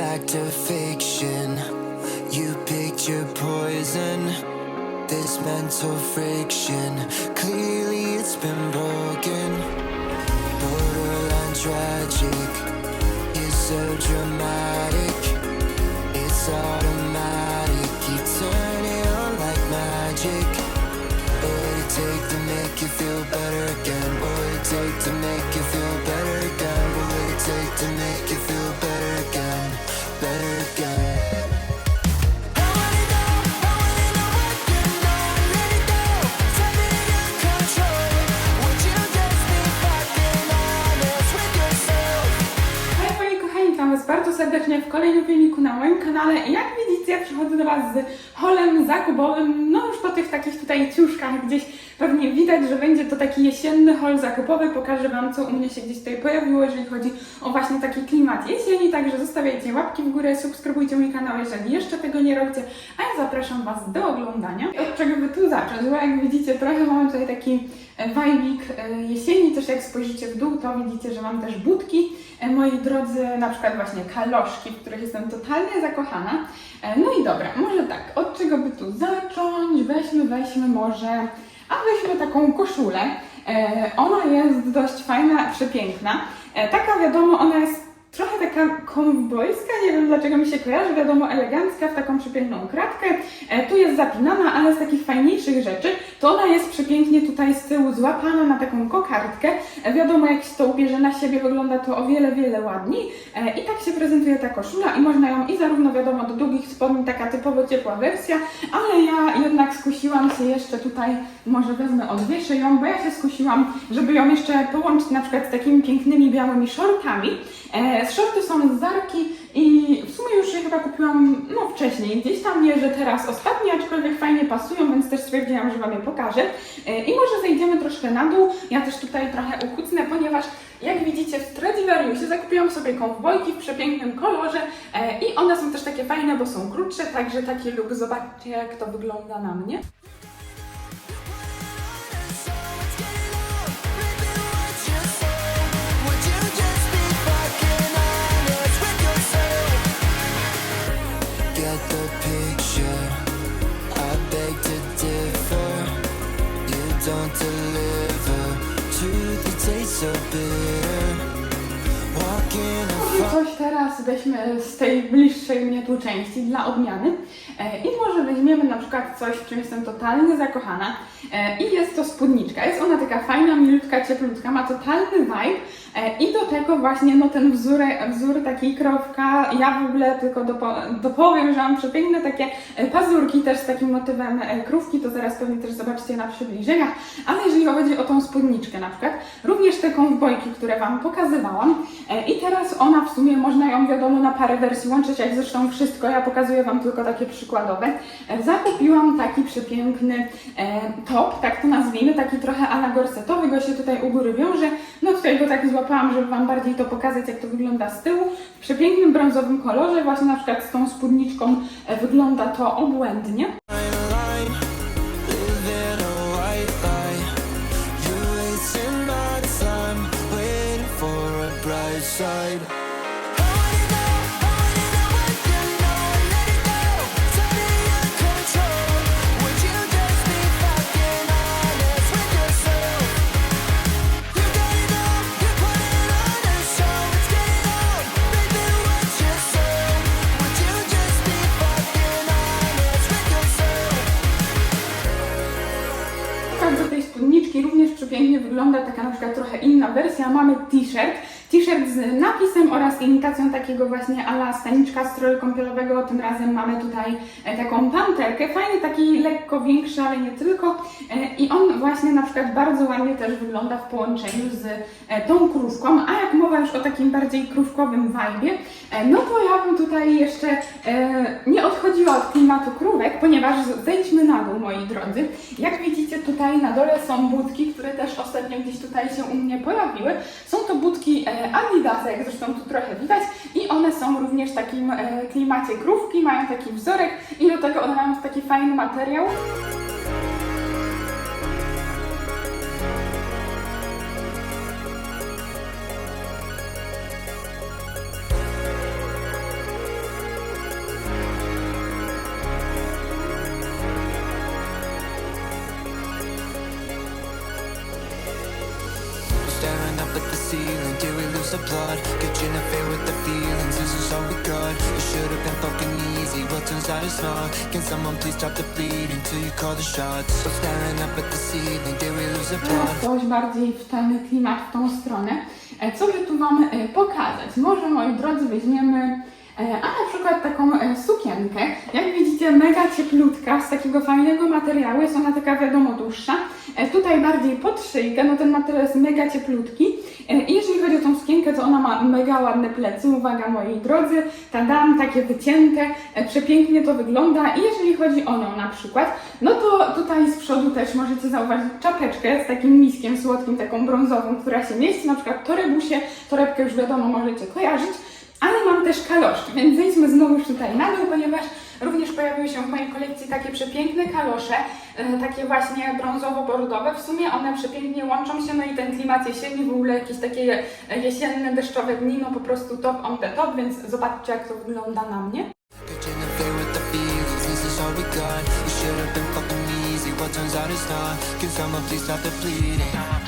fact or fiction. You picked your poison. This mental friction. Clearly, it's been broken. Borderline tragic. You're so dramatic. It's automatic. You turn it on like magic. What would it take to make you feel better again? What would it take to make you feel better again? What would it take to make you feel better Was bardzo serdecznie w kolejnym filmiku na moim kanale. Jak widzicie, przychodzę do Was z holem zakupowym, no już po tych takich tutaj ciuszkach gdzieś pewnie widać, że będzie to taki jesienny hol zakupowy. Pokażę Wam, co u mnie się gdzieś tutaj pojawiło, jeżeli chodzi o właśnie taki klimat jesieni, także zostawiajcie łapki w górę, subskrybujcie mój kanał, jeżeli jeszcze tego nie robicie, a ja zapraszam Was do oglądania. Od czego by tu zacząć? Bo jak widzicie, trochę mamy tutaj taki wajbik e, jesieni, też jak spojrzycie w dół, to widzicie, że mam też budki, e, moi drodzy, na przykład właśnie kaloszki, w których jestem totalnie zakochana. E, No i dobra, może tak, od czego by tu zacząć? Weźmy, weźmy może, a weźmy taką koszulę. E, Ona jest dość fajna, przepiękna. E, Taka wiadomo, ona jest trochę taka kowbojska, nie wiem dlaczego mi się kojarzy, wiadomo, elegancka, w taką przepiękną kratkę. E, tu jest zapinana, ale z takich fajniejszych rzeczy, to ona jest przepięknie tutaj z tyłu złapana na taką kokardkę. E, wiadomo, jak się to ubierze na siebie, wygląda to o wiele, wiele ładniej. E, I tak się prezentuje ta koszula i można ją i zarówno, wiadomo, do długich spodni, taka typowo ciepła wersja, ale ja jednak skusiłam się jeszcze tutaj, może wezmę, odwieszę ją, bo ja się skusiłam, żeby ją jeszcze połączyć na przykład z takimi pięknymi białymi shortami. E, shorty są z Zarki i w sumie już je chyba kupiłam no wcześniej, gdzieś tam nie, że teraz ostatnie, aczkolwiek fajnie pasują, więc też stwierdziłam, że Wam je pokażę. E, I może zejdziemy troszkę na dół, ja też tutaj trochę uchucnę, ponieważ jak widzicie w Stradivariusie zakupiłam sobie kowbojki w przepięknym kolorze e, i one są też takie fajne, bo są krótsze, także taki look, zobaczcie jak to wygląda na mnie. Może coś teraz weźmy z tej bliższej mnie tu części dla odmiany e, i może weźmiemy na przykład coś, w czym jestem totalnie zakochana e, i jest to spódniczka. Jest ona taka fajna, milutka, cieplutka, ma totalny vibe i do tego właśnie no ten wzór, wzór taki krowka, ja w ogóle tylko dopo, dopowiem, że mam przepiękne takie e, pazurki też z takim motywem e, krówki, to zaraz pewnie też zobaczycie na przybliżeniach, ale jeżeli chodzi o tą spódniczkę na przykład, również te kowbojki, które Wam pokazywałam. E, i teraz ona w sumie można ją wiadomo na parę wersji łączyć, jak zresztą wszystko, ja pokazuję Wam tylko takie przykładowe. E, Zakupiłam taki przepiękny e, top, tak to nazwijmy, taki trochę ala gorsetowy, go się tutaj u góry wiąże, no tutaj go tak żeby Wam bardziej to pokazać, jak to wygląda z tyłu, w przepięknym brązowym kolorze, właśnie na przykład z tą spódniczką e, wygląda to obłędnie. Imitacją takiego właśnie ala staniczka stroju kąpielowego. Tym razem mamy tutaj e, taką panterkę, fajny taki lekko większy, ale nie tylko. E, I on właśnie na przykład bardzo ładnie też wygląda w połączeniu z e, tą krówką. A jak mowa już o takim bardziej krówkowym vibe, no to ja bym tutaj jeszcze nie odchodziła od klimatu krówek, ponieważ zejdźmy na dół, moi drodzy. Jak widzicie tutaj na dole są budki, które też ostatnio gdzieś tutaj się u mnie pojawiły. Są to budki Adidasa, zresztą tu trochę widać i one są również w takim e, klimacie krówki, mają taki wzorek i do tego one mają taki fajny materiał. The blood you interfere with the feelings, this is all we got It been fucking easy, turns out it's not Can someone please stop the bleeding till you call the shots staring up at the ceiling, did we lose blood? Coś bardziej w ten klimat, w tą stronę. E, Co by tu Wam e, pokazać? Może, moi drodzy, weźmiemy e, a na przykład taką sukienkę. Jak widzicie, mega cieplutka, z takiego fajnego materiału. Jest ona taka, wiadomo, dłuższa. Tutaj bardziej pod szyjkę, no ten materiał jest mega cieplutki. E, I jeżeli chodzi o tą sukienkę, to ona ma mega ładne plecy. Uwaga, moi drodzy, tadam, takie wycięte, e, przepięknie to wygląda. I jeżeli chodzi o nią na przykład, no to tutaj z przodu też możecie zauważyć czapeczkę z takim miskiem słodkim, taką brązową, która się mieści, na przykład torebusie, torebkę już wiadomo możecie kojarzyć, ale mam też kaloszki, więc zejdźmy znowu już tutaj na dół, ponieważ również pojawiły się w mojej kolekcji takie przepiękne kalosze, e, takie właśnie brązowo-bordowe, w sumie one przepięknie łączą się, no i ten klimat jesieni, w ogóle jakieś takie e, jesienne, deszczowe dni, no po prostu top on the top, więc zobaczcie jak to wygląda na mnie. But turns out not Can someone please stop the bleeding?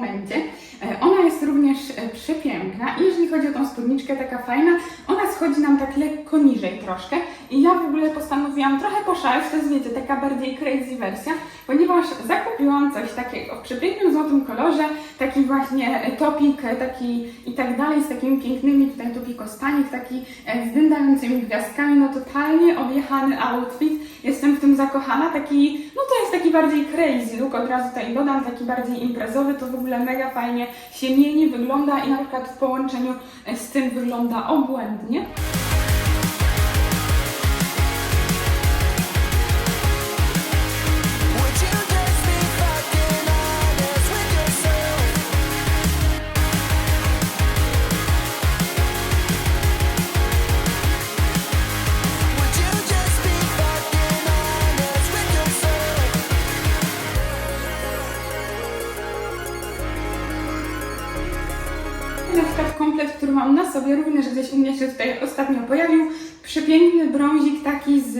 Momencie. E, Ona jest również e, przepiękna i jeżeli chodzi o tą spódniczkę, taka fajna, ona schodzi nam tak lekko niżej troszkę i ja w ogóle postanowiłam trochę poszaleć, to jest wiecie, taka bardziej crazy wersja, ponieważ zakupiłam coś takiego w przepięknym złotym kolorze, taki właśnie topik, taki i tak dalej, z takimi pięknymi tutaj topikostanik, taki e, z dyndającymi gwiazdkami, no totalnie objechany outfit, jestem w tym zakochana, taki, no to jest taki bardziej crazy look, od razu tutaj dodam, taki bardziej imprezowy, to w ogóle mega fajnie się mieni, wygląda i na przykład w połączeniu e, z tym wygląda obłędnie. Na przykład komplet, który mam na sobie, również gdzieś u mnie się tutaj ostatnio pojawił. Przepiękny brązik taki z,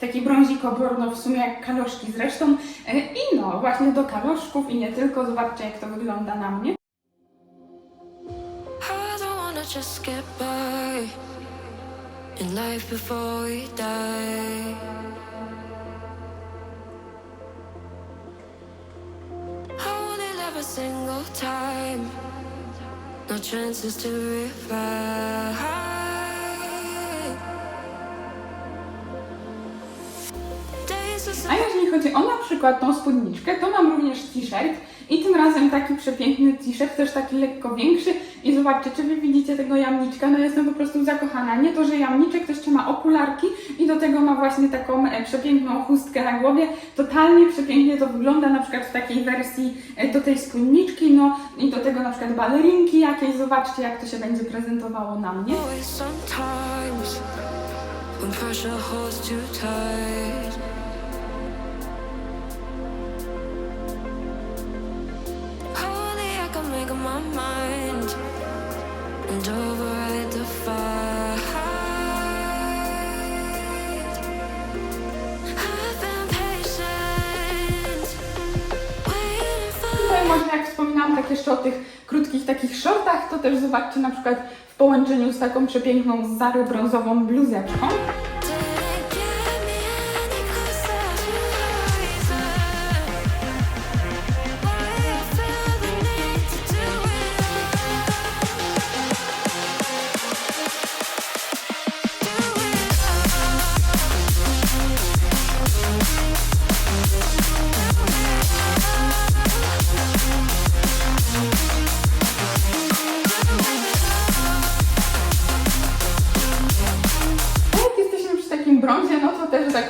taki brązik oborno w sumie jak kaloszki zresztą. E, I no, właśnie do kaloszków i nie tylko, zobaczcie jak to wygląda na mnie. Just get by in life before we die. I single time. No chances to revive. A jeżeli chodzi o na przykład tą spódniczkę, to mam również t-shirt i tym razem taki przepiękny t-shirt, też taki lekko większy i zobaczcie, czy wy widzicie tego jamniczka, no jestem po prostu zakochana. Nie to, że jamniczek, to jeszcze ma okularki i do tego ma właśnie taką e, przepiękną chustkę na głowie. Totalnie przepięknie to wygląda, na przykład w takiej wersji e, do tej spódniczki, no i do tego na przykład balerinki jakieś, zobaczcie jak to się będzie prezentowało na mnie. make up my mind o tych krótkich takich shortach, to też zobaczcie na przykład w połączeniu z taką przepiękną Zary brązową bluzeczką.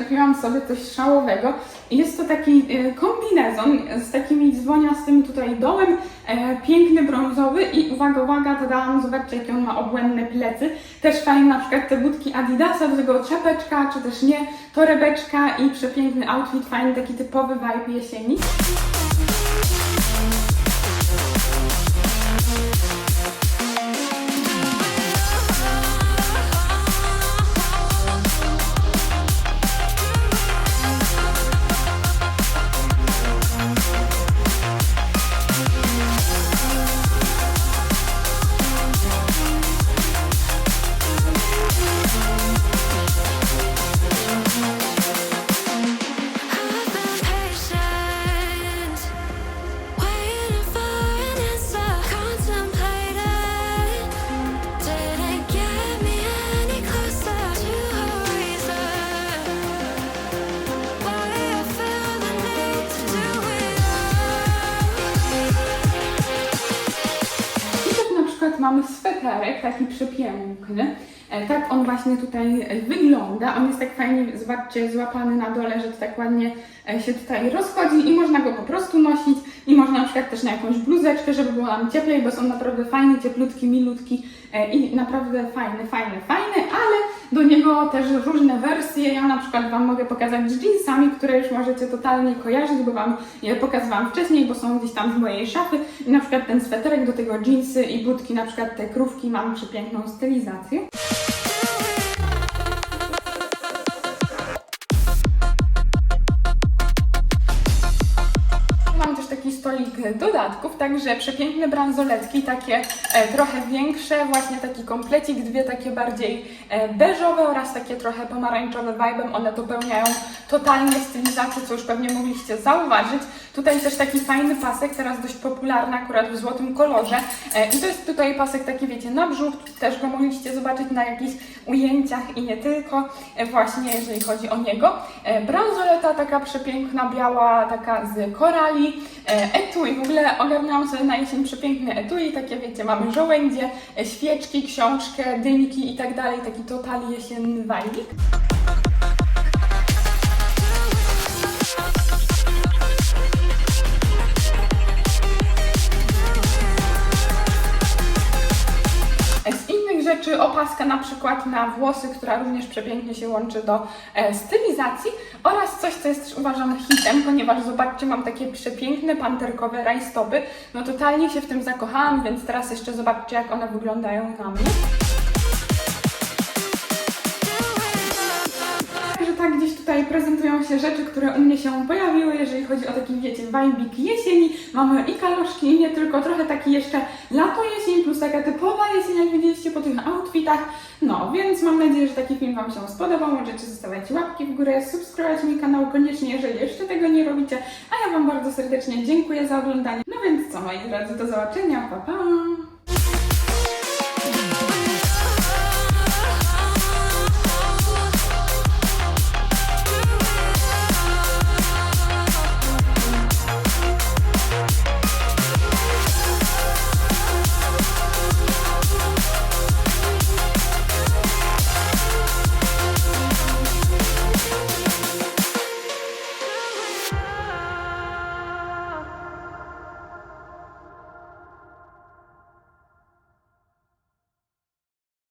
Zakupiłam sobie coś szałowego. Jest to taki e, kombinezon z takimi dzwoniastym tutaj dołem, e, piękny brązowy i uwaga, uwaga, dodałam, zobaczcie jakie on ma obłędne plecy. Też fajne na przykład te budki Adidasa, do tego czapeczka, czy też nie, torebeczka i przepiękny outfit, fajny taki typowy vibe jesieni. Taki przepiękny. E, Tak on właśnie tutaj wygląda. On jest tak fajnie, zobaczcie, złapany na dole, że to tak ładnie e, się tutaj rozchodzi i można go po prostu nosić. I można na przykład też na jakąś bluzeczkę, żeby było nam cieplej, bo są naprawdę fajny, cieplutki, milutki e, i naprawdę fajny, fajny, fajny, ale do niego też różne wersje. Ja na przykład Wam mogę pokazać z jeansami, które już możecie totalnie kojarzyć, bo Wam je pokazywałam wcześniej, bo są gdzieś tam z mojej szafy. I na przykład ten sweterek, do tego jeansy i budki, na przykład te krówki, mam przepiękną stylizację. Dodatków, także przepiękne bransoletki, takie e, trochę większe, właśnie taki komplecik, dwie takie bardziej e, beżowe oraz takie trochę pomarańczowe vibe'em. One dopełniają totalnie stylizację, co już pewnie mogliście zauważyć. Tutaj też taki fajny pasek, teraz dość popularny akurat w złotym kolorze. E, I to jest tutaj pasek taki, wiecie, na brzuch, też go mogliście zobaczyć na jakichś ujęciach i nie tylko, e, właśnie jeżeli chodzi o niego. E, Bransoleta taka przepiękna, biała, taka z korali, etui, w ogóle ogarniałam sobie na jesień przepiękne etui, takie wiecie, mamy żołędzie, świeczki, książkę, dynki i tak dalej, taki total jesienny wajnik. Rzeczy opaska na przykład na włosy, która również przepięknie się łączy do e, stylizacji oraz coś, co jest też uważane hitem, ponieważ zobaczcie, mam takie przepiękne panterkowe rajstopy. No totalnie się w tym zakochałam, więc teraz jeszcze zobaczcie, jak one wyglądają na mnie. Tutaj prezentują się rzeczy, które u mnie się pojawiły, jeżeli chodzi o taki, wiecie, wajbik jesieni. Mamy i kaloszki, i nie tylko, trochę taki jeszcze lato jesień, plus taka typowa jesień, jak widzieliście po tych outfitach. No, więc mam nadzieję, że taki film Wam się spodobał. Możecie zostawiać łapki w górę, subskrybować mój kanał koniecznie, jeżeli jeszcze tego nie robicie. A ja Wam bardzo serdecznie dziękuję za oglądanie. No więc co, moi drodzy, do zobaczenia, pa pa!